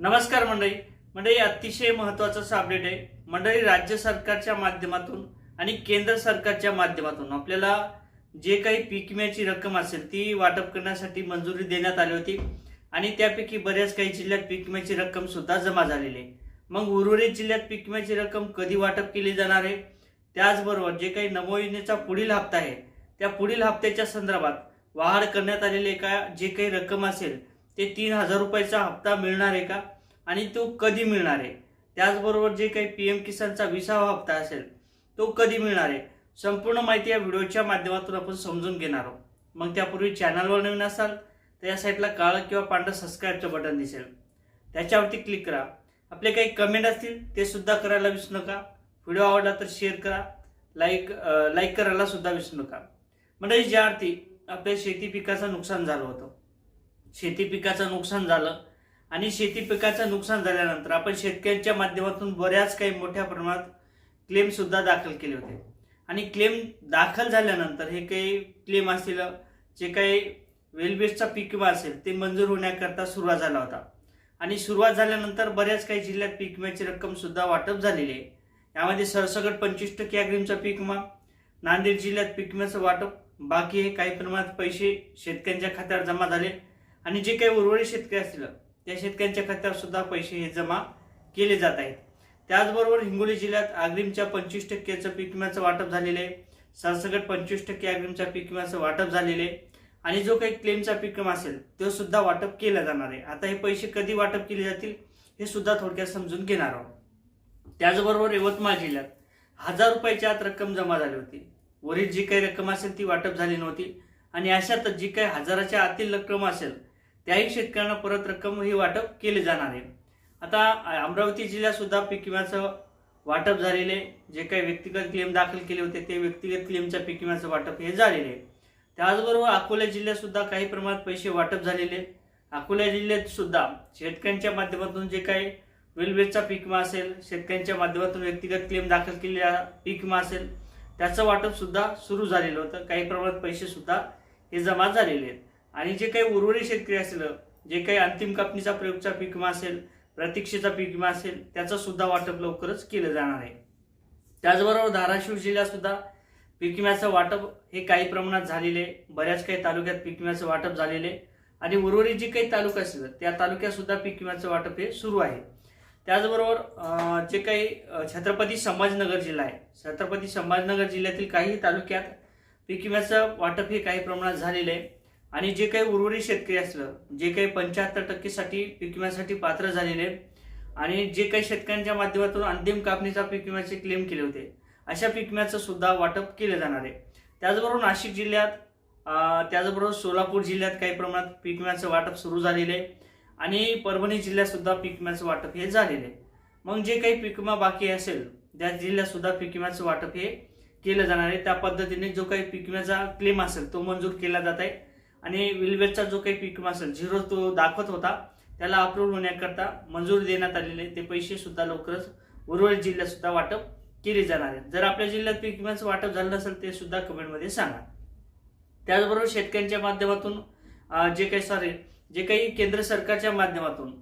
नमस्कार मंडळी. मंडळी अतिशय महत्वाचं असं अपडेट आहे. मंडळी राज्य सरकारच्या माध्यमातून आणि केंद्र सरकारच्या माध्यमातून आपल्याला जे काही पीक विम्याची रक्कम असेल ती वाटप करण्यासाठी मंजुरी देण्यात आली होती. आणि त्यापैकी बऱ्याच काही जिल्ह्यात पीक विम्याची रक्कम सुद्धा जमा झालेली आहे. मग उर्वरित जिल्ह्यात पीक विम्याची रक्कम कधी वाटप केली जाणार आहे? त्याचबरोबर जे काही नमो योजनेचा पुढील हप्ता आहे त्या पुढील हप्त्याच्या संदर्भात वाढ करण्यात आलेली का जे काही रक्कम असेल ते तीन हजार रुपयाचा हप्ता मिळणार आहे का? आणि तो कधी मिळणार आहे? त्याचबरोबर जे काही पी एम किसानचा विसावा हप्ता असेल तो कधी मिळणार आहे? संपूर्ण माहिती या व्हिडिओच्या माध्यमातून आपण समजून घेणार आहोत. मग त्यापूर्वी चॅनलवर नवीन असाल तर या साईटला काळं किंवा पांढरं सबस्क्राईबचं बटन दिसेल. त्याच्यावरती क्लिक करा. आपले काही कमेंट असतील ते सुद्धा करायला विसरू नका. व्हिडिओ आवडला तर शेअर करा. लाईक लाईक करायला सुद्धा विसरू नका. म्हणजे ज्या अर्थी आपल्या शेती पिकाचं नुकसान झालं होतं शेती पिकाचं नुकसान झालं. आणि शेती पिकाचं नुकसान झाल्यानंतर आपण शेतकऱ्यांच्या माध्यमातून बऱ्याच काही मोठ्या प्रमाणात क्लेमसुद्धा दाखल केले होते. आणि क्लेम दाखल झाल्यानंतर हे काही क्लेम असतील जे काही वेलबेसचा पीक विमा असेल ते मंजूर होण्याकरता सुरुवात झाला होता. आणि सुरुवात झाल्यानंतर बऱ्याच काही जिल्ह्यात पीक विम्याची रक्कमसुद्धा वाटप झालेली आहे. यामध्ये सरसकट पंचवीस टक्के अग्रिमचा पीक विमा नांदेड जिल्ह्यात पीक विम्याचं वाटप बाकी हे काही प्रमाणात पैसे शेतकऱ्यांच्या खात्यावर जमा झाले. आणि जे काही उर्वरित शेतकरी असतील त्या शेतकऱ्यांच्या खात्यावर सुद्धा पैसे हे जमा केले जात आहेत. त्याचबरोबर हिंगोली जिल्ह्यात अग्रिमच्या पंचवीस टक्क्याचं पीक विम्याचं वाटप झालेलं आहे. सरसकट पंचवीस टक्के अग्रिमच्या पीक विम्याचं वाटप झालेले आहे. आणि जो काही क्लेमचा पीक विमा असेल तो सुद्धा वाटप केला जाणार आहे. आता हे पैसे कधी वाटप केले जातील हे सुद्धा थोडक्यात समजून घेणार आहोत. त्याचबरोबर यवतमाळ जिल्ह्यात हजार रुपयाच्या आत रक्कम जमा झाली होती. वरील जी काही रक्कम असेल ती वाटप झाली नव्हती. आणि अशातच जी काही हजाराच्या आतील रक्कम असेल त्याही शेतकऱ्यांना परत रक्कम ही वाटप केले जाणार आहे. आता अमरावती जिल्ह्यात सुद्धा पीक विम्याचं वाटप झालेले जे काही व्यक्तिगत क्लेम दाखल केले होते ते व्यक्तिगत क्लेमच्या पीक विम्याचं वाटप हे झालेले आहे. त्याचबरोबर अकोला जिल्ह्यात सुद्धा काही प्रमाणात पैसे वाटप झालेले अकोला जिल्ह्यात सुद्धा शेतकऱ्यांच्या माध्यमातून जे काही वेलवेजचा पीक विमा असेल शेतकऱ्यांच्या माध्यमातून व्यक्तिगत क्लेम दाखल केलेला पीक विमा असेल त्याचं वाटप सुद्धा सुरू झालेलं होतं. काही प्रमाणात पैसे सुद्धा हे जमा झालेले आहेत. आणि जे काही उर्वरित शेतकरी असेल जे काही अंतिम कापणीचा प्रयोगचा पीक विमा असेल प्रतीक्षेचा पीक विमा असेल त्याचं सुद्धा वाटप लवकरच केलं जाणार आहे त्याचबरोबर धाराशिव जिल्ह्यात सुद्धा पीक विम्याचं वाटप हे काही प्रमाणात झालेले आहे. बऱ्याच काही तालुक्यात पीक विम्याचं वाटप झालेले आहे. आणि उर्वरित जे काही तालुका असतील त्या तालुक्यात सुद्धा पीक विम्याचं वाटप हे सुरू आहे त्याचबरोबर जे काही छत्रपती संभाजीनगर जिल्हा आहे छत्रपती संभाजीनगर जिल्ह्यातील काही तालुक्यात पीक विम्याचं वाटप हे काही प्रमाणात झालेलं आहे आणि जे काही उर्वरित शेतकरी असलं जे काही पंच्याहत्तर टक्केसाठी पीक विम्यासाठी पात्र झालेले आहेत आणि जे काही शेतकऱ्यांच्या माध्यमातून अंतिम कापणीचा पीक विम्याचे क्लेम केले होते अशा पीक विम्याचं सुद्धा वाटप केलं जाणार आहे. त्याचबरोबर नाशिक जिल्ह्यात त्याचबरोबर सोलापूर जिल्ह्यात काही प्रमाणात पीक विम्याचं वाटप सुरू झालेलं आहे आणि परभणी जिल्ह्यात सुद्धा पीक विम्याचं वाटप हे झालेलं आहे. मग जे काही पीक विमा बाकी असेल त्या जिल्ह्यात सुद्धा पीक विम्याचं वाटप हे केलं जाणार आहे. त्या पद्धतीने जो काही पीक विम्याचा क्लेम असेल तो मंजूर केला जात आहे. आणि विलवेटचा जो काही पीक विमा असेल झिरो तो दाखवत होता त्याला अप्रूव्ह होण्याकरता मंजूर देण्यात आलेले ते पैसे सुद्धा लवकरच उर्वरित जिल्ह्यात सुद्धा वाटप केले जाणार आहे जर आपल्या जिल्ह्यात पीक विम्याचं वाटप झालं नसेल ते सुद्धा कमेंटमध्ये सांगा. त्याचबरोबर शेतकऱ्यांच्या माध्यमातून जे काही सॉरी जे काही केंद्र सरकारच्या माध्यमातून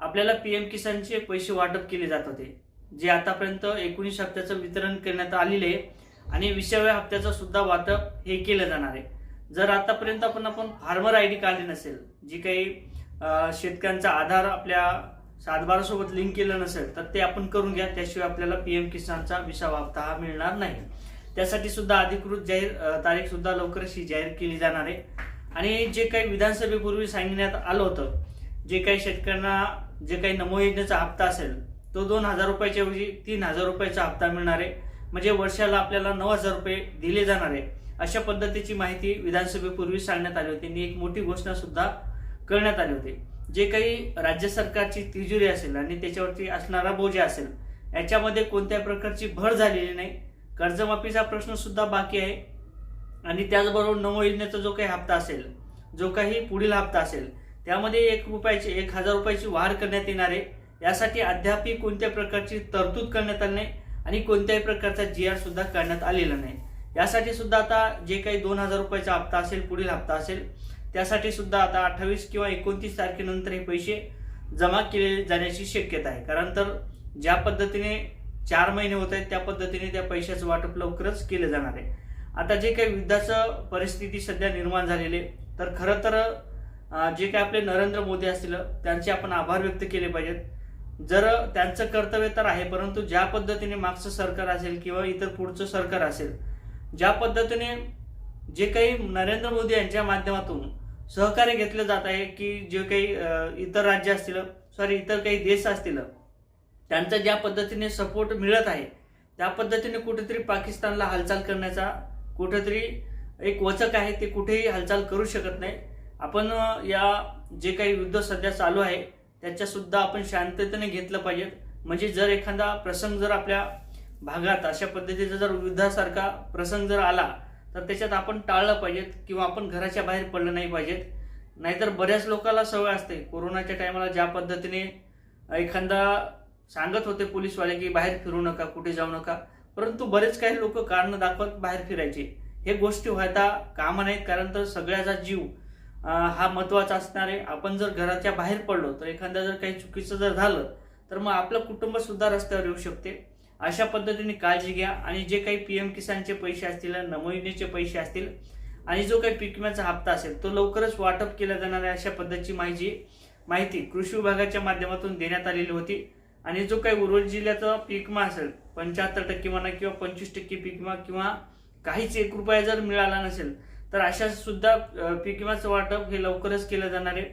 आपल्याला पी एम किसानचे पैसे वाटप केले जात होते जे आतापर्यंत एकोणीस हप्त्याचं वितरण करण्यात आलेले आहे आणि विसाव्या हप्त्याचं सुद्धा वाटप हे केलं जाणार आहे. जर आतापर्यंत आपण आपण फार्मर आय डी काढली नसेल जी काही शेतकऱ्यांचा आधार आपल्या सातबारासोबत लिंक केलं नसेल तर ते आपण करून घ्या. त्याशिवाय आपल्याला पी एम किसानचा विसावा हप्ता हा मिळणार नाही. त्यासाठी सुद्धा अधिकृत जाहीर तारीख सुद्धा लवकरच ही जाहीर केली जाणार आहे. आणि जे काही विधानसभेपूर्वी सांगण्यात आलं होतं जे काही शेतकऱ्यांना जे काही नमो योजनेचा हप्ता असेल तो दोन हजार रुपयाच्या ऐवजी तीन हजार रुपयाचा हप्ता मिळणार आहे. म्हणजे वर्षाला आपल्याला नऊ हजार रुपये दिले जाणार आहे. अशा पद्धतीची माहिती विधानसभेपूर्वी सांगण्यात आली होती. आणि एक मोठी घोषणा सुद्धा करण्यात आली होती. जे काही राज्य सरकारची तिजोरी असेल आणि त्याच्यावरती असणारा बोजा असेल याच्यामध्ये कोणत्या प्रकारची भर झालेली नाही. कर्जमाफीचा प्रश्न सुद्धा बाकी आहे. आणि त्याचबरोबर नमो योजनेचा जो काही हप्ता असेल जो काही पुढील हप्ता असेल त्यामध्ये एक रुपयाची एक हजार रुपयाची वाढ करण्यात येणार आहे. यासाठी अद्यापही कोणत्या प्रकारची तरतूद करण्यात आली नाही आणि कोणत्याही प्रकारचा जी आर सुद्धा करण्यात आलेला नाही. यासाठी सुद्धा आता जे काही दोन हजार रुपयाचा हप्ता असेल पुढील हप्ता असेल त्यासाठी सुद्धा आता अठ्ठावीस किंवा एकोणतीस तारखेनंतर हे पैसे जमा केले जाण्याची शक्यता आहे. कारण तर ज्या पद्धतीने चार महिने होत आहेत त्या पद्धतीने त्या पैशाचं वाटप लवकरच केलं जाणार आहे. आता जे काही युद्धाचं परिस्थिती सध्या निर्माण झालेली आहे, तर खरं तर जे काही आपले नरेंद्र मोदी असतील त्यांचे आपण आभार व्यक्त केले पाहिजेत. जर त्यांचं कर्तव्य तर आहे परंतु ज्या पद्धतीने मागचं सरकार असेल किंवा इतर पुढचं सरकार असेल ज्या पद्धतीने जे काही नरेंद्र मोदी यांच्या माध्यमातून सहकार्य घेतलं जात आहे की जे काही इतर राज्य असतील सॉरी इतर काही देश असतील त्यांचा ज्या पद्धतीने सपोर्ट मिळत आहे त्या पद्धतीने कुठेतरी पाकिस्तानला हालचाल करण्याचा कुठेतरी एक वचक आहे ते कुठेही हालचाल करू शकत नाही. आपण या जे काही युद्ध सध्या चालू आहे त्याच्यासुद्धा आपण शांततेने घेतलं पाहिजे. म्हणजे जर एखादा प्रसंग जर आपल्या भागात अशा पद्धतीचा जर युद्धासारखा प्रसंग जर आला तर त्याच्यात आपण टाळलं पाहिजेत किंवा आपण घराच्या बाहेर पडलं नाही पाहिजेत. नाहीतर बऱ्याच लोकांना सवय असते. कोरोनाच्या टायमाला ज्या पद्धतीने एखादा सांगत होते पोलीसवाले की बाहेर फिरू नका कुठे जाऊ नका परंतु बरेच काही लोक कारणं दाखवत बाहेर फिरायचे. हे गोष्टी व्हायता कामा नाहीत कारण तर सगळ्याचा जीव हा महत्त्वाचा असणार आहे. आपण जर घराच्या बाहेर पडलो तर एखादा जर काही चुकीचं जर झालं तर मग आपलं कुटुंबसुद्धा रस्त्यावर येऊ शकते. अशा पद्धतीने काळजी घ्या आणि जे काही पी एम किसानचे पैसे असतील नमो योजनेचे पैसे असतील आणि जो काही पीक विम्याचा हप्ता असेल तो लवकरच वाटप केला जाणार आहे अशा पद्धतीची माहिती माहिती कृषी विभागाच्या माध्यमातून देण्यात आलेली होती. आणि जो काही उर्वरित जिल्ह्याचा पीक विमा असेल पंच्याहत्तर टक्के म्हणा किंवा पंचवीस टक्के पीक विमा किंवा काहीच एक रुपया जर मिळाला नसेल तर अशा सुद्धा पीक विम्याचं वाटप हे लवकरच केलं जाणार आहे.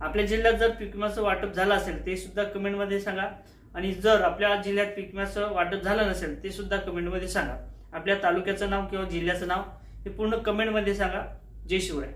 आपल्या जिल्ह्यात जर पीक विम्याचं वाटप झालं असेल ते सुद्धा कमेंटमध्ये सांगा. आणि जर आपल्या जिल्ह्यात पीक विम्याचं वाटप झालं नसेल ते सुद्धा कमेंटमध्ये सांगा. आपल्या तालुक्याचं नाव किंवा जिल्ह्याचं नाव हे पूर्ण कमेंटमध्ये सांगा. जय शिवराय.